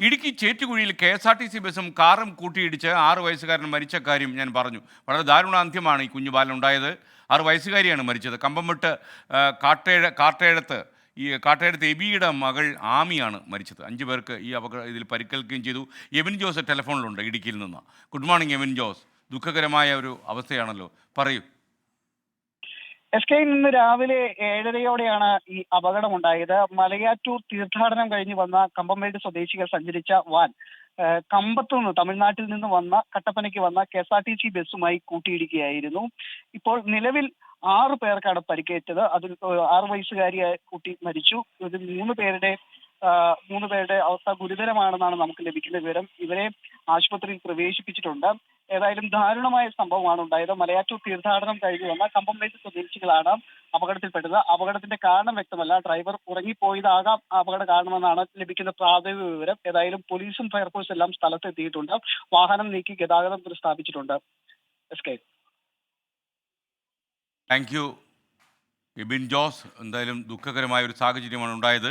Idukki ചേറ്റുകുഴിയിൽ K S R T C ബസ്സും കാറും കൂട്ടിയിടിച്ച് ആറ് വയസ്സുകാരൻ മരിച്ച കാര്യം ഞാൻ പറഞ്ഞു. വളരെ ദാരുണാന്ത്യമാണ് ഈ കുഞ്ഞു ബാലനുണ്ടായത് ആറ് വയസ്സുകാരിയാണ് മരിച്ചത്. കമ്പംമെട്ട് ആ, കാട്ടേഴ കാട്ടേഴത്ത് ഈ കാട്ടേഴത്ത് എബിയുടെ മകൾ ആമിയാണ് മരിച്ചത്. അഞ്ചു പേർക്ക് ഈ അപകട ഇതിൽ പരിക്കേൽക്കുകയും ചെയ്തു. എവിൻ ജോസ് ടെലിഫോണിലുണ്ട് ഇടുക്കിയിൽ നിന്ന്. Good morning Evin Jose. ദുഃഖകരമായ ഒരു അവസ്ഥയാണല്ലോ. പറയൂ. എസ് കെയിൽ നിന്ന് രാവിലെ ഏഴരയോടെയാണ് ഈ അപകടം ഉണ്ടായത് മലയാറ്റൂർ തീർത്ഥാടനം കഴിഞ്ഞ് വന്ന കമ്പംമേട് സ്വദേശികൾ സഞ്ചരിച്ച വാൻ കമ്പത്തു നിന്ന് തമിഴ്നാട്ടിൽ നിന്ന് വന്ന കട്ടപ്പനയ്ക്ക് വന്ന K S R T C ബസ്സുമായി കൂട്ടിയിടിക്കുകയായിരുന്നു. ഇപ്പോൾ നിലവിൽ ആറു പേർക്കാണ് പരിക്കേറ്റത്. അതിൽ ആറ് വയസ്സുകാരിയായ കുട്ടി മരിച്ചു. ഇതിൽ മൂന്ന് പേരുടെ മൂന്ന് പേരുടെ അവസ്ഥ ഗുരുതരമാണെന്നാണ് നമുക്ക് ലഭിക്കുന്ന വിവരം. ഇവരെ ആശുപത്രിയിൽ പ്രവേശിപ്പിച്ചിട്ടുണ്ട്. ഏതായാലും ദാരുണമായ സംഭവമാണ് ഉണ്ടായത്. മലയാറ്റൂർ തീർത്ഥാടനം കഴിഞ്ഞു വന്ന കമ്പംമേട്ട് സ്വദേശികളാണ് അപകടത്തിൽപ്പെട്ടത്. അപകടത്തിന്റെ കാരണം വ്യക്തമല്ല. ഡ്രൈവർ ഉറങ്ങിപ്പോയതാകാം അപകട കാരണമെന്നാണ് ലഭിക്കുന്ന പ്രാഥമിക വിവരം. ഏതായാലും പോലീസും ഫയർഫോഴ്സും എല്ലാം സ്ഥലത്തെത്തിയിട്ടുണ്ട്. വാഹനം നീക്കി ഗതാഗതം പുനഃസ്ഥാപിച്ചിട്ടുണ്ട്. ജോസ്. എന്തായാലും ദുഃഖകരമായ ഒരു സാഹചര്യമാണ് ഉണ്ടായത്.